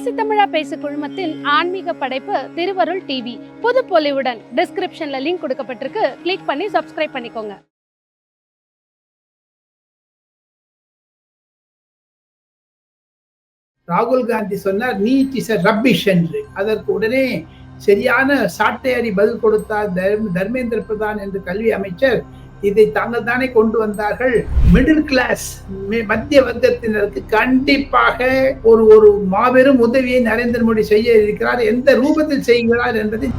பேசி தமிழா பேசு குழுமத்தின் ஆன்மீக படைப்பு திருவருள் டிவி புது பொலிவுடன் டிஸ்கிரிப்ஷன்ல லிங்க் கொடுக்கப்பட்டிருக்கு. கிளிக் பண்ணி சப்ஸ்கிரைப் பண்ணிக்கோங்க. ராகுல் காந்தி சொன்னார் நீட் இஸ் ரப்பிஷ் என்று. அதற்கு உடனே சரியான சாட்டையடி பதில் கொடுத்தார் தர்மேந்திர பிரதான் என்று கல்வி அமைச்சர் இதை தாங்கள் தானே கொண்டு வந்தார்கள். மிடில் கிளாஸ் மத்திய வர்க்கத்தினருக்கு கண்டிப்பாக ஒரு ஒரு மாபெரும் உதவியை நரேந்திர மோடி செய்ய இருக்கிறார். எந்த ரூபத்தில் செய்கிறார் என்பதை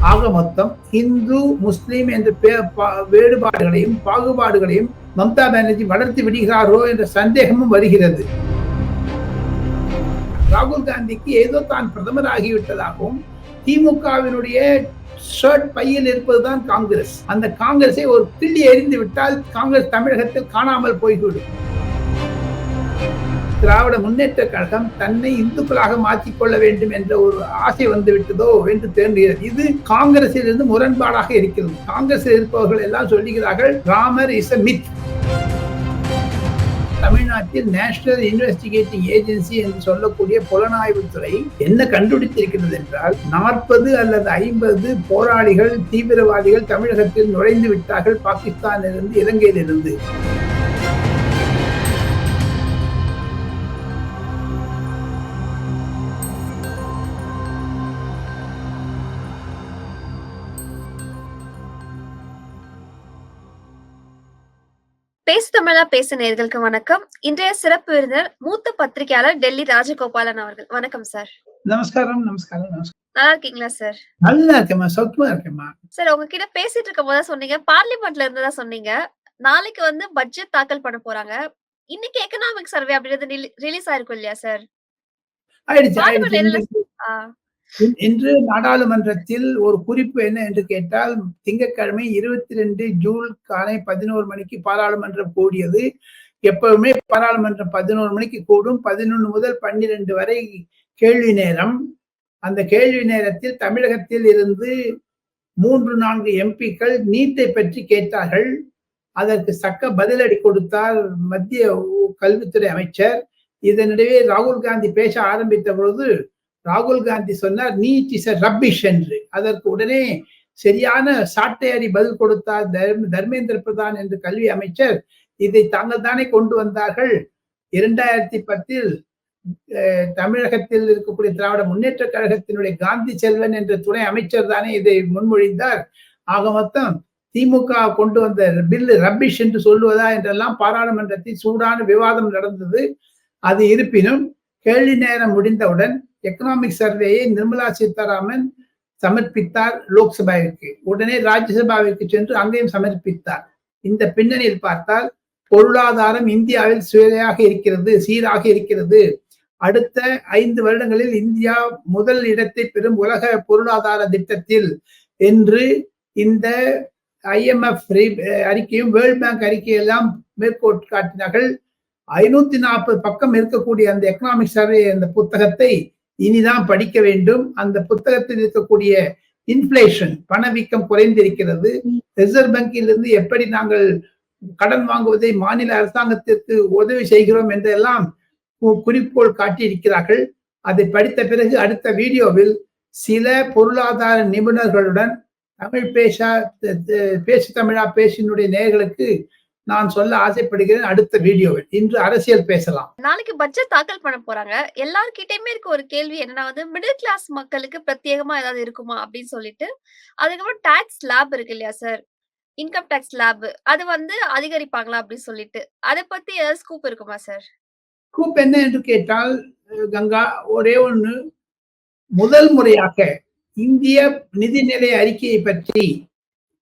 ஆக மொத்தம் இந்து முஸ்லீம் என்ற பே- பா- வேறுபாடுகளையும் பாகுபாடுகளையும் மம்தா பானர்ஜி வளர்த்து விடுகிறாரோ என்ற சந்தேகமும் வருகிறது. ராகுல் காந்திக்கு ஏதோ தான் பிரதமர் ஆகிவிட்டதாகவும் திமுகவினுடைய ஷர்ட் பையில் இருப்பதுதான் காங்கிரஸ். அந்த காங்கிரஸை ஒரு கிள்ளி எரிந்து விட்டால் காங்கிரஸ் தமிழகத்தில் காணாமல் போய்விடும். திராவிட முன்னேற்ற கழகம் தன்னை இந்துக்களாக மாற்றிக்கொள்ள வேண்டும் என்ற ஒரு ஆசை வந்து விட்டதோ என்று தேர்ந்துகிறது இது காங்கிரஸில் இருந்து முரண்பாடாக இருக்கிறது. காங்கிரஸில் இருப்பவர்கள் எல்லாம் சொல்லுகிறார்கள் ராமர் இஸ் அ மித் தமிழ்நாட்டில் நேஷனல் இன்வெஸ்டிகேட்டிங் ஏஜென்சி என்று சொல்லக்கூடிய புலனாய்வுத்துறை என்ன கண்டுபிடித்திருக்கிறது என்றால் நாற்பது அல்லது ஐம்பது போராளிகள் தீவிரவாதிகள் தமிழகத்தில் நுழைந்து விட்டார்கள் பாகிஸ்தானிலிருந்து இலங்கையிலிருந்து. தமிழா பேச நேர்களுக்கு வணக்கம். இன்றைய சிறப்பு விருந்தினர் மூத்த பத்திரிகையாளர் டெல்லி ராஜகோபாலன் அவர்கள். வணக்கம் சார். நமஸ்காரம் நமஸ்காரம் நல்லா இருக்கீங்களா சார்? நல்லா இருக்கேம்மா சௌக்கியமா இருக்கேம்மா. சார் உங்ககிட்ட பேசிட்டு இருக்கும் போது சொன்னீங்க பார்லிமெண்ட்ல இருந்ததா சொன்னீங்க. நாளைக்கு வந்து பட்ஜெட் தாக்கல் பண்ண போறாங்க. இன்னைக்கு எக்கனாமிக் சர்வே அப்படின்றது ரிலீஸ் ஆயிருக்கும் இல்லையா சார்? ஆயிடுச்சு இன்று- இன்- இன்று நாடாளுமன்றத்தில் ஒரு குறிப்பு என்ன என்று கேட்டால் திங்கட்கிழமை இருபத்தி ரெண்டு ஜூன் காலை பதினோரு மணிக்கு பாராளுமன்றம் கூடியது. எப்பவுமே பாராளுமன்றம் பதினோரு மணிக்கு கூடும். பதினொன்று முதல் பன்னிரண்டு வரை கேள்வி நேரம். அந்த கேள்வி நேரத்தில் தமிழகத்தில் இருந்து மூன்று நான்கு எம்பிக்கள் நீட்டை பற்றி கேட்டார்கள். அதற்கு சக்க பதிலடி கொடுத்தார் மத்திய கல்வித்துறை அமைச்சர். இதனிடையே ராகுல் காந்தி பேச ஆரம்பித்த பொழுது ராகுல் காந்தி சொன்னார் நீட் இஸ் ரப்பிஷ் என்று. அதற்கு உடனே சரியான சாட்டையடி பதில் கொடுத்தார் தர்ம- தர்மேந்திர பிரதான் என்று கல்வி அமைச்சர். இதை தாங்கள் தானே கொண்டு வந்தார்கள். இரண்டாயிரத்தி பத்தில் அஹ், தமிழகத்தில் இருக்கக்கூடிய திராவிட முன்னேற்ற கழகத்தினுடைய காந்தி செல்வன் என்ற துணை அமைச்சர் தானே இதை முன்மொழிந்தார். ஆக மொத்தம் திமுக கொண்டு வந்த பில்லு ரப்பிஷ் என்று சொல்லுவதா என்றெல்லாம் பாராளுமன்றத்தில் சூடான விவாதம் நடந்தது. அது இருப்பினும் கேள்வி நேரம் முடிந்தவுடன் எக்கனாமிக் சர்வேயை நிர்மலா சீதாராமன் சமர்ப்பித்தார் லோக்சபாவிற்கு. உடனே ராஜ்யசபாவிற்கு சென்று அங்கேயும் சமர்ப்பித்தார். இந்த பின்னணியில் பார்த்தால் பொருளாதாரம் இந்தியாவில் சுவையாக இருக்கிறது சீராக இருக்கிறது. அடுத்த ஐந்து வருடங்களில் இந்தியா முதல் இடத்தை பெறும் உலக பொருளாதார திட்டத்தில் என்று இந்த ஐஎம்எஃப் அறிக்கையும் வேர்ல்ட் பேங்க் அறிக்கையெல்லாம் மேற்கோள் காட்டினார்கள். ஐநூத்தி நாற்பது பக்கம் இருக்கக்கூடிய அந்த எக்கனாமிக் சர்வே அந்த புத்தகத்தை இனிதான் படிக்க வேண்டும். அந்த புத்தகத்தில் இருக்கக்கூடிய இன்ஃபிளேஷன் பணவீக்கம் குறைந்திருக்கிறது. ரிசர்வ் வங்கியிலிருந்து எப்படி நாங்கள் கடன் வாங்குவதை மாநில அரசாங்கத்திற்கு உதவி செய்கிறோம் என்றெல்லாம் குறிக்கோள் காட்டியிருக்கிறார்கள். அதை படித்த பிறகு அடுத்த வீடியோவில் சில பொருளாதார நிபுணர்களுடன் தமிழ் பேசா பேசு தமிழா பேசினுடைய நேர்களுக்கு நான் சொல்ல ஆசைப்படுகிறேன் அடுத்த வீடியோவில். இன்று அரசியல் பேசலாம். நாளைக்கு பட்ஜெட் தாக்கல் பண்ண போறாங்க. எல்லார்கிட்டயுமே இருக்க ஒரு கேள்வி என்னன்னா வந்து மிடில் கிளாஸ் மக்களுக்கு பிரத்யேகமா ஏதாவது இருக்குமா அப்படின்னு சொல்லிட்டு அதுக்கப்புறம் டாக்ஸ் லேப் இருக்கு இல்லையா சார் இன்கம் டாக்ஸ் லேப் அது வந்து அதிகரிப்பாங்களா அப்படின்னு சொல்லிட்டு அதை பத்தி ஏதாவது ஸ்கூப் இருக்குமா சார் கூப் என்ன என்று கேட்டால் கங்கா ஒரே ஒண்ணு. முதல் முறையாக இந்திய நிதிநிலை அறிக்கையை பற்றி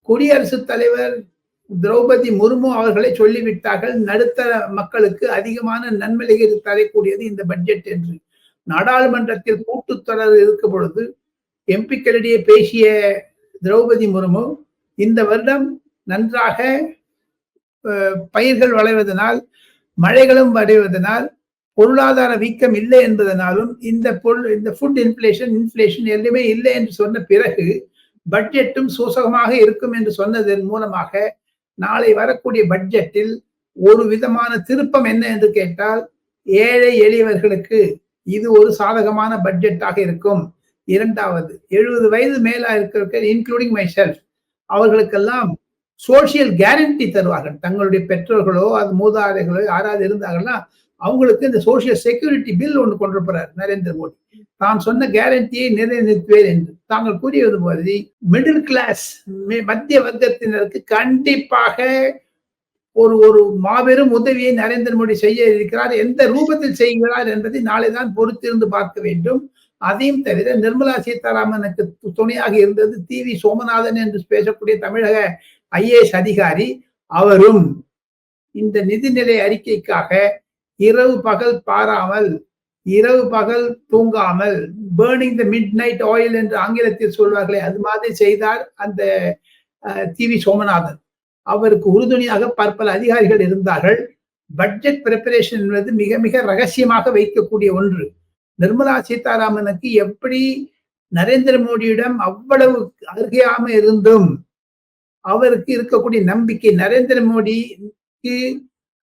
குடியரசுத் தலைவர் திரௌபதி முர்மு அவர்களை சொல்லிவிட்டார்கள் நடுத்தர மக்களுக்கு அதிகமான நன்மைகள் தரக்கூடியது இந்த பட்ஜெட் என்று. நாடாளுமன்றத்தில் கூட்டுத்தொடர் இருக்கும் பொழுது எம்பிக்களிடையே பேசிய திரௌபதி முர்மு இந்த வருடம் நன்றாக பயிர்கள் வளைவதனால் மழைகளும் வரைவதனால் பொருளாதார வீக்கம் இல்லை என்பதனாலும் இந்த பொருள் இந்த ஃபுட் இன்ஃபிளேஷன் இன்ஃபிளேஷன் எதுவுமே இல்லை என்று சொன்ன பிறகு பட்ஜெட்டும் சூசகமாக இருக்கும் என்று சொன்னதன் மூலமாக நாளை வரக்கூடிய பட்ஜெட்டில் ஒரு விதமான திருப்பம் என்ன என்று கேட்டால் ஏழை எளியவர்களுக்கு இது ஒரு சாதகமான பட்ஜெட்டாக இருக்கும். இரண்டாவது எழுபது வயது மேலா இருக்கிற இன்க்ளூடிங் மை செல்ஃப் அவர்களுக்கெல்லாம் சோசியல் கேரண்டி தருவார்கள். தங்களுடைய பெற்றோர்களோ அது மூதாதைகளோ யாராவது இருந்தாங்கன்னா அவங்களுக்கு இந்த சோசியல் செக்யூரிட்டி பில் ஒன்று கொண்டு போறார் நரேந்திர மோடி. தான் சொன்ன கேரண்டியை நிறைவேற்றுவேன் என்று. தாங்கள் கூறியது மாதிரி மிடில் கிளாஸ் மத்திய வர்க்கத்தினருக்கு கண்டிப்பாக ஒரு ஒரு மாபெரும் உதவியை நரேந்திர மோடி செய்ய இருக்கிறார். எந்த ரூபத்தில் செய்கிறார் என்பதை நாளை தான் பொறுத்திருந்து பார்க்க வேண்டும். அதையும் தவிர நிர்மலா சீதாராமனுக்கு துணையாக இருந்தது டி வி சோமநாதன் என்று பேசக்கூடிய தமிழக ஐஏஎஸ் அதிகாரி அவரும். இந்த நிதிநிலை அறிக்கைக்காக இரவு பகல் பாராமல் இரவு பகல் தூங்காமல் burning the midnight oil என்று ஆங்கிலத்தில் சொல்வார்களே அது மாதிரி செய்தார் அந்த டி வி சோமநாதன் அவருக்கு உறுதுணையாக பற்பல அதிகாரிகள் இருந்தார்கள். பட்ஜெட் பிரிப்பரேஷன் என்பது மிக மிக ரகசியமாக வைக்கக்கூடிய ஒன்று. நிர்மலா சீதாராமனுக்கு எப்படி நரேந்திர மோடியிடம் அவ்வளவு அருகையாம இருந்தும் அவருக்கு இருக்கக்கூடிய நம்பிக்கை நரேந்திர மோடிக்கு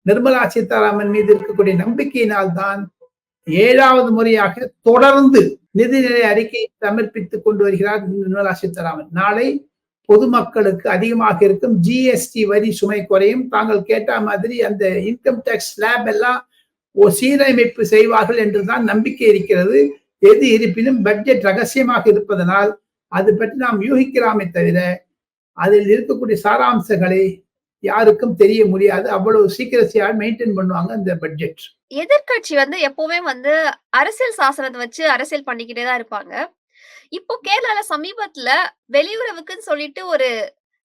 நிர்மலா சீதாராமன் மீது இருக்கக்கூடிய நம்பிக்கையினால் தான் ஏழாவது முறையாக தொடர்ந்து நிதிநிலை அறிக்கை சமர்ப்பித்துக் கொண்டு வருகிறார் நிர்மலா சீதாராமன். நாளை பொதுமக்களுக்கு அதிகமாக இருக்கும் ஜிஎஸ்டி வரி சுமை குறையும். தாங்கள் கேட்ட மாதிரி அந்த இன்கம் டேக்ஸ் ஸ்லாப் எல்லாம் சீரமைப்பு செய்வார்கள் என்றுதான் நம்பிக்கை இருக்கிறது. எது இருப்பினும் பட்ஜெட் ரகசியமாக இருப்பதனால் அது பற்றி நாம் யூகிக்கலாமே தவிர அதில் இருக்கக்கூடிய சாராம்சங்களை யாருக்கும் தெரிய முடியாது. அவ்வளவு சீக்கிரசியா மெயின்டைன் பண்ணுவாங்க இந்த பட்ஜெட் எதிர்கட்சி வந்து எப்பவுமே வந்து அரசியல் சாசனத்தை வச்சு அரசியல் பண்ணிக்கிட்டே தான் இருப்பாங்க. இப்போ கேரளால சமீபத்துல வெளியுறவுக்குன்னு சொல்லிட்டு ஒரு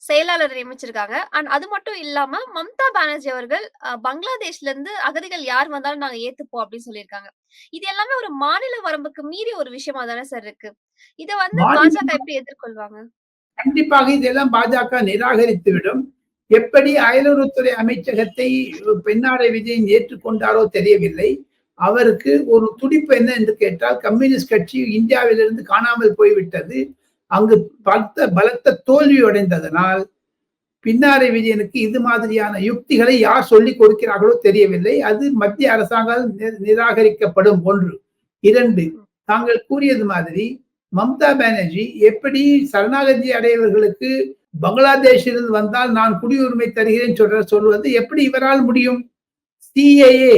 செயலாளர் நியமிச்சிருக்காங்க. அண்ட் அது மட்டும் இல்லாம மம்தா பானர்ஜி அவர்கள் பங்களாதேஷ்ல இருந்து அகதிகள் யார் வந்தாலும் நாங்க ஏத்துப்போம் அப்படின்னு சொல்லியிருக்காங்க. இது எல்லாமே ஒரு மாநில வரம்புக்கு மீறி ஒரு விஷயமா தானே சார் இருக்கு. இத வந்து பாஜக எப்படி எதிர்கொள்வாங்க? கண்டிப்பாக இதெல்லாம் பாஜக நிராகரித்து விடும் எப்படி அயலுறவுத்துறை அமைச்சகத்தை பெண்ணாடை விஜயன் ஏற்றுக்கொண்டாரோ தெரியவில்லை. அவருக்கு ஒரு துடிப்பு என்ன என்று கேட்டால் கம்யூனிஸ்ட் கட்சி இந்தியாவிலிருந்து காணாமல் போய்விட்டது. அங்கு பலத்த பலத்த தோல்வி அடைந்ததனால் பின்னாரை விஜயனுக்கு இது மாதிரியான யுக்திகளை யார் சொல்லி கொடுக்கிறார்களோ தெரியவில்லை. அது மத்திய அரசாங்கம் நிராகரிக்கப்படும் ஒன்று. இரண்டு தாங்கள் கூறியது மாதிரி மம்தா பானர்ஜி எப்படி சரணாகதி அடையவர்களுக்கு பங்களாதேஷிலிருந்து வந்தால் நான் குடியுரிமை தருகிறேன் சொல்ற சொல்வது எப்படி இவரால் முடியும்? சிஏஏ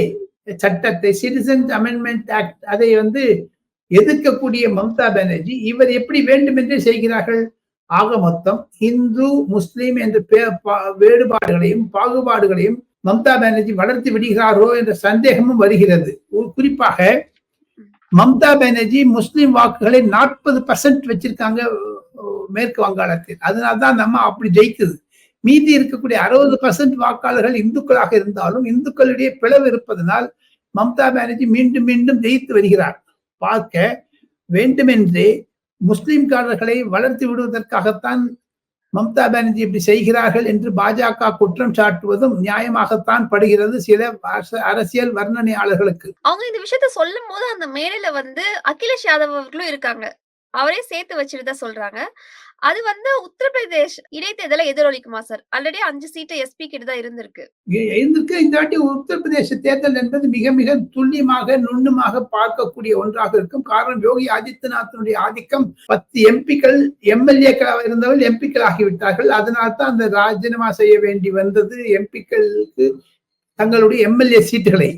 சட்டத்தை சிட்டிசன்ஸ் அமெண்ட்மெண்ட் ஆக்ட் அதை வந்து எதிர்க்கக்கூடிய மம்தா பானர்ஜி இவர் எப்படி வேண்டுமென்றே செய்கிறார்கள்? ஆக மொத்தம் இந்து முஸ்லீம் என்ற வேறுபாடுகளையும் பாகுபாடுகளையும் மம்தா பானர்ஜி வளர்த்து விடுகிறாரோ என்ற சந்தேகமும் வருகிறது. குறிப்பாக மம்தா பானர்ஜி முஸ்லீம் வாக்குகளை நாற்பது பர்சன்ட் வச்சிருக்காங்க மேற்கு வங்காளத்தில். அதனால்தான் நம்ம அப்படி ஜெயிக்குது. மீதி இருக்கக்கூடிய அறுபது பர்சன்ட் வாக்காளர்கள் இந்துக்களாக இருந்தாலும் இந்துக்களுடைய பிளவு இருப்பதனால் மம்தா பானர்ஜி மீண்டும் மீண்டும் ஜெயித்து வருகிறார். பார்க்க வேண்டுமென்றே முஸ்லிம்காரர்களை வளர்த்து விடுவதற்காகத்தான் மம்தா பானர்ஜி இப்படி செய்கிறார்கள் என்று பாஜக குற்றம் சாட்டுவதும் நியாயமாகத்தான் படுகிறது சில அரசியல் வர்ணனையாளர்களுக்கு. அவங்க இந்த விஷயத்த சொல்லும் போது அந்த மேடையில வந்து அகிலேஷ் யாதவ் அவர்களும் இருக்காங்க. அவரே சேர்த்து வச்சுட்டு தான் சொல்றாங்க. அது வந்து உத்தரப்பிரதேஷ் இடைத்தேர்தலை எதிரொலிக்குமா சார்? ஆல்ரெடி அஞ்சு சீட்டு எஸ்பி கிட்ட தான் இருந்திருக்கு. இருந்திருக்கு. இந்த வாட்டி உத்தரப்பிரதேச தேர்தல் என்பது மிக மிக துல்லியமாக நுண்ணுமாக பார்க்கக்கூடிய ஒன்றாக இருக்கும். காரணம் யோகி ஆதித்யநாத்தினுடைய ஆதிக்கம் பத்து எம்பிக்கள் எம்எல்ஏக்களாக இருந்தவர்கள் எம்பிக்கள் ஆகிவிட்டார்கள். அதனால் தான் அந்த ராஜினாமா செய்ய வேண்டி வந்தது எம்பிக்களுக்கு தங்களுடைய எம்எல்ஏ சீட்டுகளை.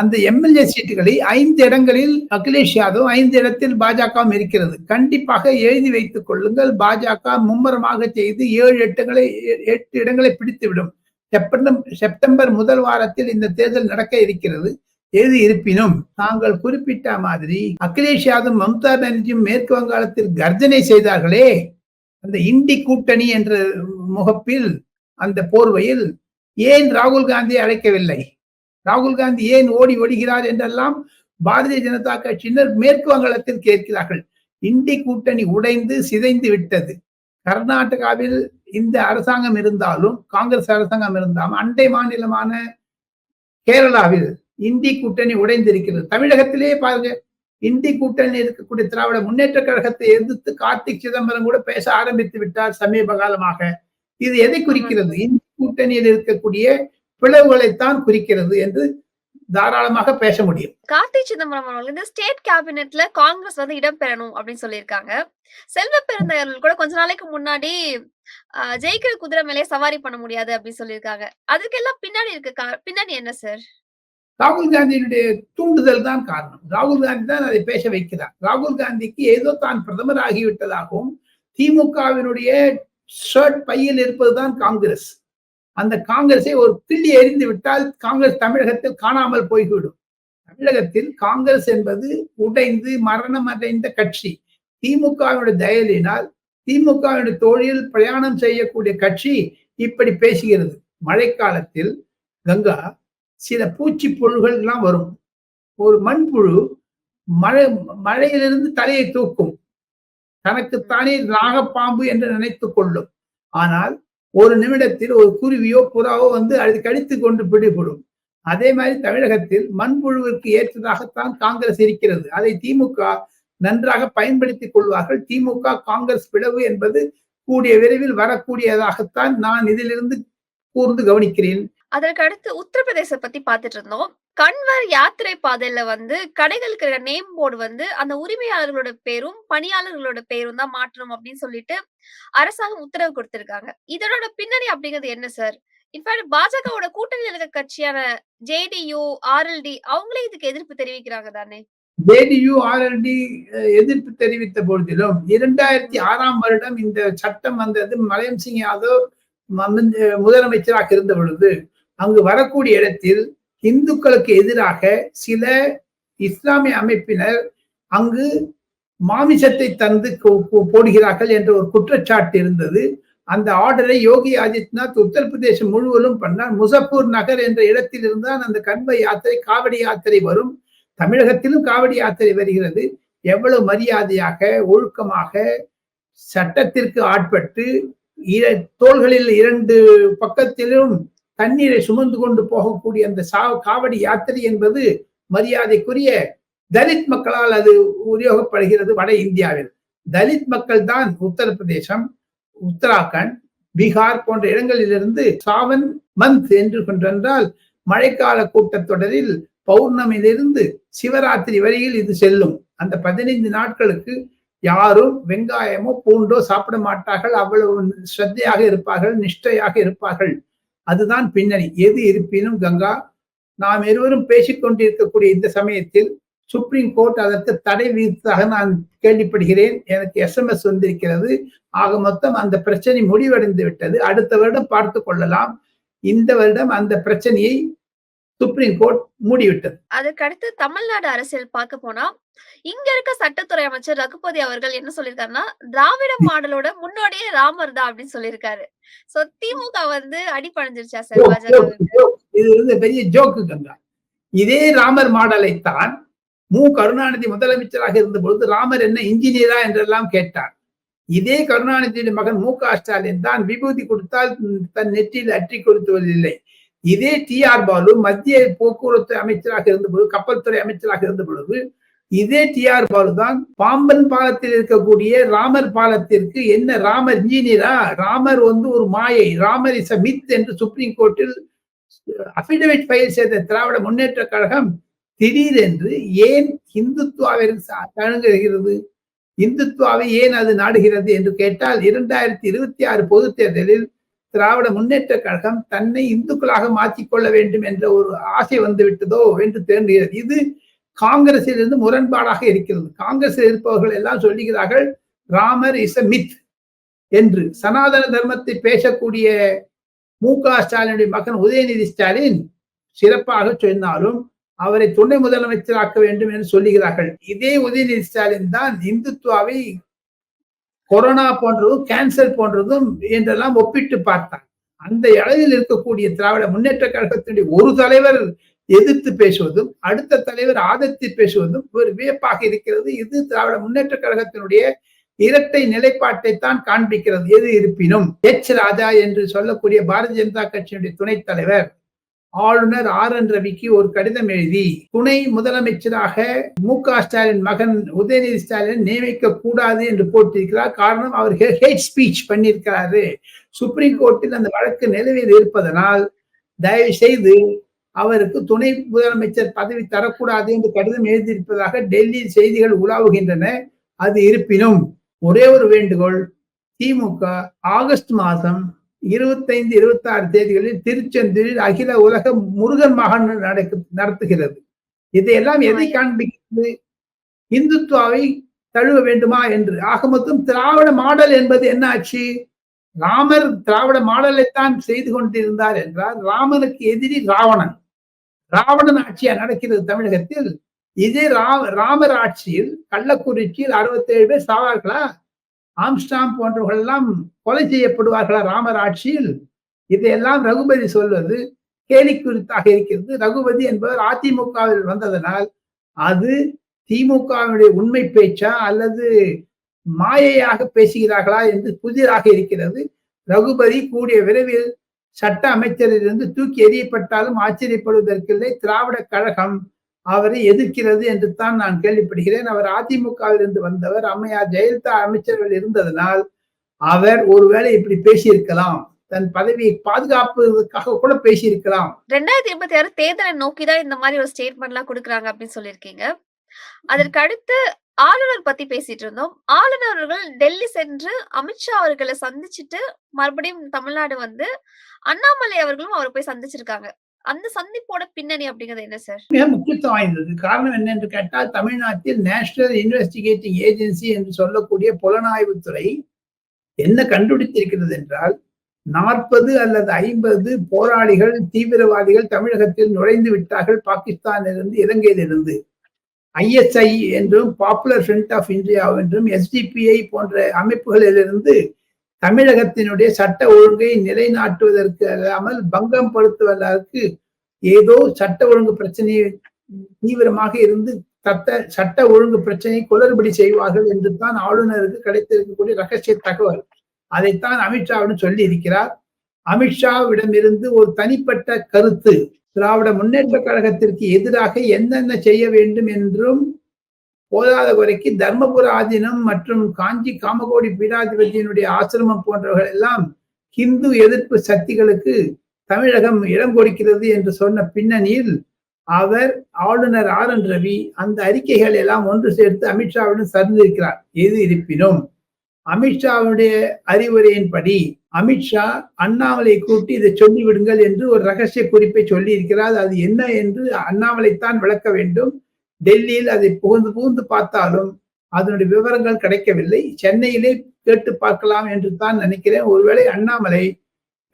அந்த எம்எல்ஏ சீட்டுகளை ஐந்து இடங்களில் அகிலேஷ் யாதவ் ஐந்து இடத்தில் பாஜகவும் இருக்கிறது. கண்டிப்பாக எழுதி வைத்துக் கொள்ளுங்கள். பாஜக மும்முரமாக செய்து ஏழு எட்டுகளை எட்டு இடங்களை பிடித்துவிடும். செப்டம்பர் செப்டம்பர் முதல் வாரத்தில் இந்த தேர்தல் நடக்க இருக்கிறது. எது இருப்பினும் தாங்கள் குறிப்பிட்ட மாதிரி அகிலேஷ் யாதவ் மம்தா பானர்ஜியும் மேற்கு வங்காளத்தில் கர்ஜனை செய்தார்களே. அந்த இண்டி கூட்டணி என்ற முகப்பில் அந்த போர்வையில் ஏன் ராகுல் காந்தியை அழைக்கவில்லை? ராகுல் காந்தி ஏன் ஓடி ஓடுகிறார் என்றெல்லாம் பாரதிய ஜனதா கட்சியினர் மேற்கு வங்காளத்தில் கேட்கிறார்கள். இந்தி கூட்டணி உடைந்து சிதைந்து விட்டது. கர்நாடகாவில் இந்த அரசாங்கம் இருந்தாலும் காங்கிரஸ் அரசாங்கம் இருந்தாலும் அண்டை மாநிலமான கேரளாவில் இந்தி கூட்டணி உடைந்திருக்கிறது. தமிழகத்திலே பாருங்க இந்தி கூட்டணி இருக்கக்கூடிய திராவிட முன்னேற்ற கழகத்தை எதிர்த்து கார்த்திக் சிதம்பரம் கூட பேச ஆரம்பித்து விட்டார் சமீப காலமாக. இது எதை குறிக்கிறது? இந்தி கூட்டணியில் இருக்கக்கூடிய பிளவுகளைத்தான் குறிக்கிறது என்று தாராளமாக பேச முடியும். கார்த்தி சிதம்பரம் அவர்கள் இந்த ஸ்டேட் கேபினெட்ல காங்கிரஸ் வந்து இடம் பெறணும் அப்படின்னு சொல்லியிருக்காங்க. செல்வ பெருந்தகையர்கள் கூட கொஞ்ச நாளைக்கு முன்னாடி ஜெயிக்கிற குதிரை மேலே சவாரி பண்ண முடியாது அப்படின்னு சொல்லியிருக்காங்க. அதுக்கெல்லாம் பின்னாடி இருக்க பின்னாடி என்ன சார் ராகுல் காந்தியினுடைய தூண்டுதல் தான் காரணம். ராகுல் காந்தி தான் அதை பேச வைக்கிறார். ராகுல் காந்திக்கு ஏதோ தான் பிரதமர் ஆகிவிட்டதாகவும் திமுகவினுடைய ஷர்ட் பையில் இருப்பதுதான் காங்கிரஸ். அந்த காங்கிரஸை ஒரு கிள்ளி எறிந்து விட்டால் காங்கிரஸ் தமிழகத்தில் காணாமல் போய்விடும். தமிழகத்தில் காங்கிரஸ் என்பது உடைந்து மரணம் அடைந்த கட்சி. திமுகவினுடைய தயலினால் திமுகவினுடைய தோழில் பிரயாணம் செய்யக்கூடிய கட்சி இப்படி பேசுகிறது. மழைக்காலத்தில் கங்கா சில பூச்சி பொருள்கள் எல்லாம் வரும். ஒரு மண்புழு மழை மழையிலிருந்து தலையை தூக்கும். தனக்குத்தானே நாகப்பாம்பு என்று நினைத்துக் கொள்ளும். ஆனால் ஒரு நிமிடத்தில் ஒரு குருவியோ புறாவோ வந்து அது கடித்து கொண்டு பிடிபடும். அதே மாதிரி தமிழகத்தில் மண்புழுவிற்கு ஏற்றதாகத்தான் காங்கிரஸ் இருக்கிறது. அதை திமுக நன்றாக பயன்படுத்திக் கொள்வார்கள். திமுக காங்கிரஸ் பிளவு என்பது கூடிய விரைவில் வரக்கூடியதாகத்தான் நான் இதிலிருந்து கூர்ந்து கவனிக்கிறேன். அதற்கு அடுத்து உத்தரப்பிரதேச பத்தி பாத்துட்டு இருந்தோம். கன்வர் யாத்திரை பாதையில வந்து கடைகளுக்கு நேம் போர்டு வந்து அந்த உரிமையாளர்களோட பேரும் பணியாளர்களோட பேரும் தான் மாற்றணும் அப்படின்னு சொல்லிட்டு அரசாங்கம் உத்தரவு கொடுத்திருக்காங்க. இதனோட பின்னணி அப்படிங்கிறது என்ன சார் இன்ஃபேக்ட் பாஜகவோட கூட்டணியில் இருக்க கட்சியான ஜேடியு ஆர்எல்டி அவங்களே இதுக்கு எதிர்ப்பு தெரிவிக்கிறாங்க தானே? ஜேடியு ஆர்எல்டி எதிர்ப்பு தெரிவித்த பொழுதிலும் இரண்டாயிரத்தி ஆறாம் வருடம் இந்த சட்டம் வந்தது மலையம் சிங் யாதவ் முதலமைச்சராக இருந்த பொழுது அங்கு வரக்கூடிய இடத்தில் இந்துக்களுக்கு எதிராக சில இஸ்லாமிய அமைப்பினர் அங்கு மாமிசத்தை தந்து போடுகிறார்கள் என்ற ஒரு குற்றச்சாட்டு இருந்தது. அந்த ஆர்டரை யோகி ஆதித்யநாத் உத்தரப்பிரதேசம் முழுவதும் பண்ணார். முசப்பூர் நகர் என்ற இடத்தில் இருந்தால் அந்த கண்வ யாத்திரை காவடி யாத்திரை வரும். தமிழகத்திலும் காவடி யாத்திரை வருகிறது. எவ்வளவு மரியாதையாக ஒழுக்கமாக சட்டத்திற்கு ஆட்பட்டு தோள்களில் இரண்டு பக்கத்திலும் தண்ணீரை சுமந்து கொண்டு போகக்கூடிய அந்த சா- காவடி யாத்திரை என்பது மரியாதைக்குரிய தலித் மக்களால் அது உபயோகப்படுகிறது வட இந்தியாவில். தலித் மக்கள் தான் உத்தரப்பிரதேசம் உத்தராகண்ட் பீகார் போன்ற இடங்களிலிருந்து சாவன் மந்த் என்று கொண்டென்றால் மழைக்கால கூட்டத்தொடரில் பௌர்ணமியிலிருந்து சிவராத்திரி வரையில் இது செல்லும். அந்த பதினைந்து நாட்களுக்கு யாரும் வெங்காயமோ பூண்டோ சாப்பிட மாட்டார்கள். அவ்வளவு ஸ்ரத்தையாக இருப்பார்கள் நிஷ்டையாக இருப்பார்கள். அதுதான் பின்னணி. எது இருப்பினும் கங்கா நாம் இருவரும் பேசிக்கொண்டிருக்கக்கூடிய இந்த சமயத்தில் சுப்ரீம் கோர்ட் அதற்கு தடை விதித்ததாக நான் கேள்விப்படுகிறேன். எனக்கு எஸ்எம்எஸ் வந்திருக்கிறது. ஆக மொத்தம் அந்த பிரச்சனை முடிவடைந்து விட்டது. அடுத்த வருடம் பார்த்து கொள்ளலாம். இந்த வருடம் அந்த பிரச்சனையை சுப்ரீம் கோர்ட் மூடிவிட்டது. அதுக்கு அடுத்து தமிழ்நாடு அரசியல் பார்க்க போனா இங்க இருக்க சட்டத்துறை அமைச்சர் ரகுபதி அவர்கள் என்ன சொல்லியிருக்காருன்னா திராவிட மாடலோட முன்னோடியே ராமர் தான் அப்படின்னு சொல்லியிருக்காரு. சோ திமுக வந்து அடிபணிஞ்சிருச்சா சார் பாஜக. இது வந்து பெரிய ஜோக்கு கங்கா இதே ராமர் மாடலை தான் மு. கருணாநிதி முதலமைச்சராக இருந்த பொழுது ராமர் என்ன இன்ஜினியரா என்றெல்லாம் கேட்டார். இதே கருணாநிதியின் மகன் மு. க. ஸ்டாலின் தான் விபூதி கொடுத்தால் தன் நெற்றியில் அற்றி கொடுத்துவதில்லை. இதே டி ஆர் பாலு மத்திய போக்குவரத்து அமைச்சராக இருந்த பொழுது கப்பல் துறை அமைச்சராக இருந்த பொழுது இதே டி ஆர் பாலு தான் பாம்பன் பாலத்தில் இருக்கக்கூடிய ராமர் பாலத்திற்கு என்ன ராமர் இன்ஜினியரா? ராமர் வந்து ஒரு மாயை. ராமர் இஸ் அ மித் என்று சுப்ரீம் கோர்ட்டில் அபிடவிட் ஃபைல் செய்த திராவிட முன்னேற்ற கழகம் திடீரென்று ஏன் இந்துத்துவாவிற்கு தழுங்குகிறது இந்துத்துவாவை ஏன் அது நாடுகிறது என்று கேட்டால் இரண்டாயிரத்தி இருபத்தி ஆறு பொது தேர்தலில் திராவிட முன்னேற்ற கழகம் தன்னை இந்துக்களாக மாற்றிக்கொள்ள வேண்டும் என்ற ஒரு ஆசை வந்து விட்டதோ என்று தேர்ந்துகிறது இது காங்கிரசிலிருந்து முரண்பாடாக இருக்கிறது. காங்கிரஸில் இருப்பவர்கள் எல்லாம் சொல்லுகிறார்கள் ராமர் இஸ் அ மித் என்று. சனாதன தர்மத்தை பேசக்கூடிய மு க ஸ்டாலினுடைய மகன் உதயநிதி ஸ்டாலின் சிறப்பாக சொன்னாலும் அவரை துணை முதலமைச்சராக்க வேண்டும் என்று சொல்லுகிறார்கள். இதே உதயநிதி ஸ்டாலின் தான் இந்துத்துவாவை கொரோனா போன்றதும் கேன்சர் போன்றதும் என்றெல்லாம் ஒப்பிட்டு பார்த்தார். அந்த அளவில் இருக்கக்கூடிய திராவிட முன்னேற்ற கழகத்தினுடைய ஒரு தலைவர் எதிர்த்து பேசுவதும் அடுத்த தலைவர் ஆதரித்து பேசுவதும் ஒரு வியப்பாக இருக்கிறது. இது திராவிட முன்னேற்ற கழகத்தினுடைய இரட்டை நிலைப்பாட்டை தான் காண்பிக்கிறது. எது இருப்பினும் எச். ராஜா என்று சொல்லக்கூடிய பாரதிய ஜனதா கட்சியினுடைய துணைத் தலைவர் ஆளுநர் ஆர் என் ரவிக்கு ஒரு கடிதம் எழுதி துணை முதலமைச்சராக மு க ஸ்டாலின் மகன் உதயநிதி ஸ்டாலின் நியமிக்க கூடாது என்று போட்டிருக்கிறார். காரணம் அவர் ஹேட் ஸ்பீச் பண்ணியிருக்கிறாரு. சுப்ரீம் கோர்ட்டில் அந்த வழக்கு நிலவில் இருப்பதனால் தயவு செய்து அவருக்கு துணை முதலமைச்சர் பதவி தரக்கூடாது என்று கடிதம் எழுதியிருப்பதாக டெல்லி செய்திகள் உலாவுகின்றன. அது இருப்பினும் ஒரே ஒரு வேண்டுகோள் திமுக ஆகஸ்ட் மாதம் இருபத்தைந்து இருபத்தி ஆறு தேதிகளில் திருச்செந்தூரில் அகில உலக முருகன் மகான் நடக்கு நடத்துகிறது. இதையெல்லாம் எதை காண்பிக்கிறது? இந்துத்துவாவை தழுவ வேண்டுமா என்று. ஆக மொத்தம் திராவிட மாடல் என்பது என்ன ஆச்சு ராமர் திராவிட மாடலைத்தான் செய்து கொண்டிருந்தார் என்றால் ராமனுக்கு எதிரி ராவணன். ராவணன் ஆட்சியா நடக்கிறது தமிழகத்தில். இதே ராம ராமர் ஆட்சியில் கள்ளக்குறிச்சியில் அறுபத்தி ஏழு பேர் சாவார்களா? ஆம்ஸ்டாம் போன்றவர்கள் எல்லாம் கொலை செய்யப்படுவார்களா ராமர் ஆட்சியில்? இதையெல்லாம் ரகுபதி சொல்வது கேலிக்குறித்தாக இருக்கிறது. ரகுபதி என்பவர் அதிமுகவில் வந்ததனால் அது திமுகவினுடைய உண்மை பேச்சா அல்லது மாயையாக பேசுகிறார்களா என்று புதிதாக இருக்கிறது. ரகுபதி கூடிய விரைவில் சட்ட அமைச்சரிலிருந்து தூக்கி எறியப்பட்டாலும் ஆச்சரியப்படுவதற்கில்லை. திராவிட கழகம் அவரை எதிர்க்கிறது என்று தான் நான் கேள்விப்படுகிறேன். அவர் அதிமுகவிலிருந்து வந்தவர் அம்மையார் ஜெயலலிதா அமைச்சர்கள் இருந்ததனால் அவர் ஒருவேளை இப்படி பேசியிருக்கலாம். தன் பதவியை பாதுகாப்பதற்காக கூட பேசியிருக்கலாம். ரெண்டாயிரத்தி இருபத்தி ஆறு தேர்தலை நோக்கிதான் இந்த மாதிரி ஒரு ஸ்டேட்மெண்ட் எல்லாம் கொடுக்குறாங்க அப்படின்னு சொல்லியிருக்கீங்க. அதற்கு அடுத்து ஆளுநர் பத்தி பேசிட்டு இருந்தோம். ஆளுநர் அவர்கள் டெல்லி சென்று அமித்ஷா அவர்களை சந்திச்சுட்டு மறுபடியும் தமிழ்நாடு வந்து அண்ணாமலை அவர்களும் அவரை போய் சந்திச்சிருக்காங்க. அந்த சந்திப்போட பின்னணி அப்படிங்கிறது என்ன சார்? மிக முக்கியத்துவம் வாய்ந்தது. காரணம் என்ன என்று கேட்டால் தமிழ்நாட்டில் நேஷனல் இன்வெஸ்டிகேட்டிங் ஏஜென்சி என்று சொல்லக்கூடிய புலனாய்வுத்துறை என்ன கண்டுபிடித்திருக்கிறது என்றால் நாற்பது அல்லது ஐம்பது போராளிகள் தீவிரவாதிகள் தமிழகத்தில் நுழைந்து விட்டார்கள் பாகிஸ்தானிலிருந்து இலங்கையிலிருந்து. ஐஎஸ்ஐ என்றும் பாப்புலர் ஃப்ரண்ட் ஆஃப் இந்தியா என்றும் எஸ்டிபிஐ போன்ற அமைப்புகளிலிருந்து தமிழகத்தினுடைய சட்ட ஒழுங்கை நிலைநாட்டுவதற்கு அல்லாமல் பங்கம் படுத்துவதற்கு ஏதோ சட்ட ஒழுங்கு பிரச்சனையை தீவிரமாக இருந்து தத்த சட்ட ஒழுங்கு பிரச்சனை குளறுபடி செய்வார்கள் என்று தான் ஆளுநருக்கு கிடைத்திருக்கக்கூடிய ரகசிய தகவல். அதைத்தான் அமித்ஷாவிடம் சொல்லி இருக்கிறார். அமித்ஷாவிடமிருந்து ஒரு தனிப்பட்ட கருத்து திராவிட முன்னேற்ற கழகத்திற்கு எதிராக என்னென்ன செய்ய வேண்டும் என்றும் போதாத குறைக்கு தர்மபுர ஆதீனம் மற்றும் காஞ்சி காமகோடி பீடாதிபதியினுடைய ஆசிரமம் போன்றவர்கள் எல்லாம் ஹிந்து எதிர்ப்பு சக்திகளுக்கு தமிழகம் இடம் கொடுக்கிறது என்று சொன்ன பின்னணியில் அவர் ஆளுநர் ஆர் என் ரவி அந்த அறிக்கைகள் எல்லாம் ஒன்று சேர்த்து அமித்ஷாவிடம் சந்திருக்கிறார் எது இருப்பினும் அமித்ஷாவுடைய அறிவுரையின்படி அமித்ஷா அண்ணாமலை கூட்டி இதை சொல்லிவிடுங்கள் என்று ஒரு ரகசிய குறிப்பை சொல்லி இருக்கிறார் அது என்ன என்று அண்ணாமலைத்தான் விளக்க வேண்டும். டெல்லியில் அதை புகுந்து புகுந்து பார்த்தாலும் அதனுடைய விவரங்கள் கிடைக்கவில்லை. சென்னையிலே கேட்டு பார்க்கலாம் என்று தான் நினைக்கிறேன். ஒருவேளை அண்ணாமலை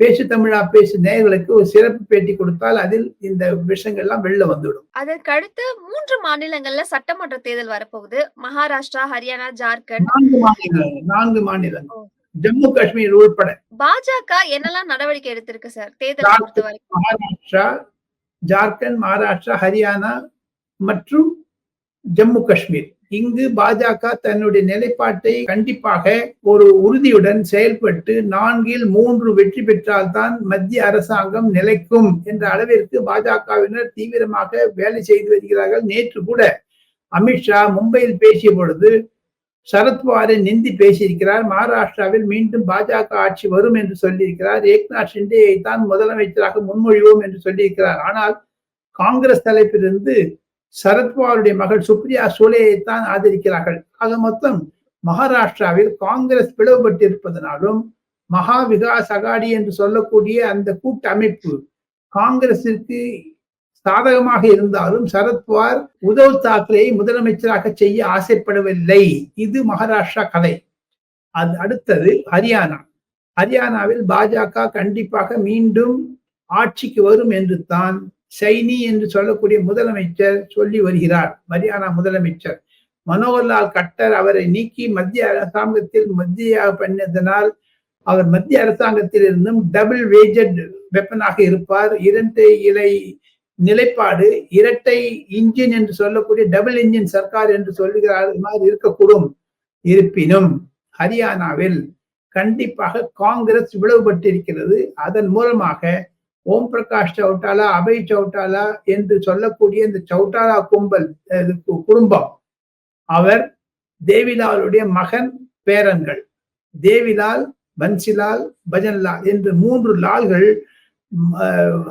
பேசு தமிழா பேசு நேயர்களுக்கு ஒரு சிறப்பு பேட்டி கொடுத்தால் அதில் இந்த விஷயங்கள் எல்லாம் வெளில வந்துவிடும். அதற்கு அடுத்து மூன்று மாநிலங்கள்ல சட்டமன்ற தேர்தல் வரப்போகுது. மகாராஷ்டிரா ஹரியானா ஜார்க்கண்ட். நான்கு மாநிலங்கள் நான்கு மாநிலங்கள். ஜம்மு காஷ்மீர் உள்பட. பாஜக என்னெல்லாம் நடவடிக்கை எடுத்திருக்கு சார்? தேர்தலை மகாராஷ்டிரா ஜார்க்கண்ட் மகாராஷ்டிரா ஹரியானா மற்றும் ஜம்மு காஷ்மீர். இங்கு பாஜக தன்னுடைய நிலைப்பாட்டை கண்டிப்பாக ஒரு உறுதியுடன் செயல்பட்டு நான்கில் மூன்று வெற்றி பெற்றால்தான் மத்திய அரசாங்கம் நிலைக்கும் என்ற அளவிற்கு பாஜகவினர் தீவிரமாக வேலை செய்து வருகிறார்கள். நேற்று கூட அமித்ஷா மும்பையில் பேசிய பொழுது சரத்பவாரை நிந்தி பேசியிருக்கிறார். மகாராஷ்டிராவில் மீண்டும் பாஜக ஆட்சி வரும் என்று சொல்லியிருக்கிறார். ஏக்நாத் ஷிண்டேயை தான் முதலமைச்சராக முன்மொழிவோம் என்று சொல்லியிருக்கிறார். ஆனால் காங்கிரஸ் தலைப்பிலிருந்து சரத்பவாருடைய மகள் சுப்ரியா சூலேயை தான் ஆதரிக்கிறார்கள். ஆக மொத்தம் மகாராஷ்டிராவில் காங்கிரஸ் பிளவுபட்டிருப்பதனாலும் மகா விகாஸ் அகாடி என்று சொல்லக்கூடிய அந்த கூட்டமைப்பு காங்கிரசிற்கு சாதகமாக இருந்தாலும் சரத்பவார் உதவ் தாக்கரேயை முதலமைச்சராக செய்ய ஆசைப்படவில்லை. இது மகாராஷ்டிரா கதை. அது அடுத்தது ஹரியானா. ஹரியானாவில் பாஜக கண்டிப்பாக மீண்டும் ஆட்சிக்கு வரும் என்று தான் சைனி என்று சொல்லக்கூடிய முதலமைச்சர் சொல்லி வருகிறார் மரியானா முதலமைச்சர். மனோகர்லால் கட்டர் அவரை நீக்கி மத்திய அரசாங்கத்தில் மத்தியாக பண்ணதனால் அவர் மத்திய அரசாங்கத்தில் இருந்தும் டபுள் வேஜட் வெப்பனாக இருப்பார். இரண்டு இலை நிலைப்பாடு இரட்டை இன்ஜின் என்று சொல்லக்கூடிய டபுள் இன்ஜின் சர்க்கார் என்று சொல்லுகிறார் மாதிரி இருக்கக்கூடும். இருப்பினும் ஹரியானாவில் கண்டிப்பாக காங்கிரஸ் விளவுபட்டிருக்கிறது. அதன் மூலமாக ஓம் பிரகாஷ் சவுட்டாலா அபய் சௌட்டாலா என்று சொல்லக்கூடிய இந்த சவுட்டாலா கும்பல் குடும்பம். அவர் தேவிலாலுடைய மகன் பேரன்கள். தேவிலால் பன்சிலால் பஜன்லால் என்று மூன்று லால்கள்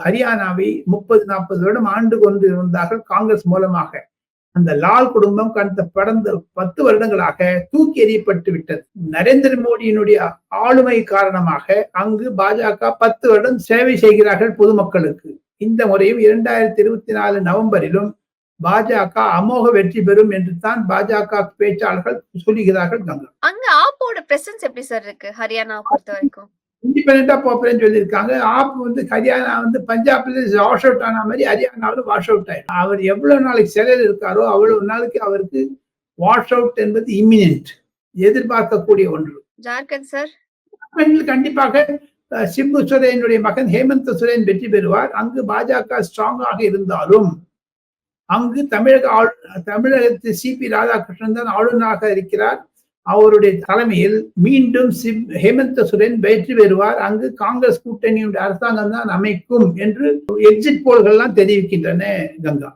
ஹரியானாவை முப்பது நாற்பது வருடம் ஆண்டு கொண்டு இருந்தார்கள் காங்கிரஸ் மூலமாக. அந்த லால் குடும்பம் கடந்த படந்த பத்து வருடங்களாக தூக்கி எறியப்பட்டு விட்டது. நரேந்திர மோடியினுடைய ஆளுமை காரணமாக அங்கு பாஜக பத்து வருடம் சேவை செய்கிறார்கள் பொதுமக்களுக்கு. இந்த முறையும் இரண்டாயிரத்தி இருபத்தி நாலு நவம்பரிலும் பாஜக அமோக வெற்றி பெறும் என்று தான் பாஜக பேச்சாளர்கள் சொல்லுகிறார்கள் கங்கா. அங்க ஆப்போட பிரசன்ஸ் எப்படி சார் இருக்கு? ஹரியானா பொறுத்த வரைக்கும். இண்டிபெண்டா போப்பேன்னு சொல்லியிருக்காங்க. ஆப் வந்து ஹரியானா வந்து பஞ்சாப்ல வாஷ் அவுட் ஆன மாதிரி ஹரியானாவில் வாஷ் அவுட் ஆயிடும் அவர் எவ்வளவு நாளைக்கு சிறையில் இருக்காரோ அவ்வளவு நாளைக்கு அவருக்கு வாஷ் அவுட் என்பது இம்மினன்ட் எதிர்பார்க்கக்கூடிய ஒன்று. ஜார்க்கண்ட் சார் ஜார்க்கண்டில் கண்டிப்பாக சிம்பு சோரேனுடைய மகன் ஹேமந்த் சோரேன் வெற்றி பெறுவார். அங்கு பாஜக ஸ்ட்ராங்காக இருந்தாலும் அங்கு தமிழக ஆள் தமிழகத்தில் சிபி ராதாகிருஷ்ணன் தான் ஆளுநராக இருக்கிறார். அவருடைய தலைமையில் மீண்டும் சிப் ஹேமந்த சோரன் வெற்றி பெறுவார். அங்கு காங்கிரஸ் கூட்டணியுடைய அரசாங்கம் தான் அமைக்கும் என்று எக்ஸிட் போல்கள்லாம் தெரிவிக்கின்றன கங்கா.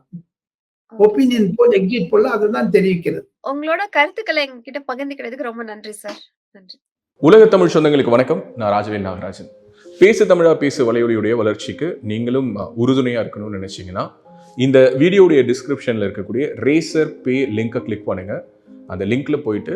ஒப்பீனியன் போல் எக்ஸிட் போல் அதை தான் தெரிவிக்கிறது. உங்களோட கருத்துக்களை எங்ககிட்ட பகிர்ந்துக்கிறதுக்கு ரொம்ப நன்றி சார். நன்றி. உலக தமிழ் சொந்தங்களுக்கு வணக்கம். நான் ராஜவேல் நாகராஜன். பேசு தமிழா பேசு வலையொலியுடைய வளர்ச்சிக்கு நீங்களும் அஹ், உறுதுணையா இருக்கணும்னு நினைச்சீங்கன்னா இந்த வீடியோடைய டிஸ்கிரிப்ஷன்ல இருக்கக்கூடிய ரேசர் பே லிங்கை கிளிக் பண்ணுங்க. அந்த லிங்க்ல போயிட்டு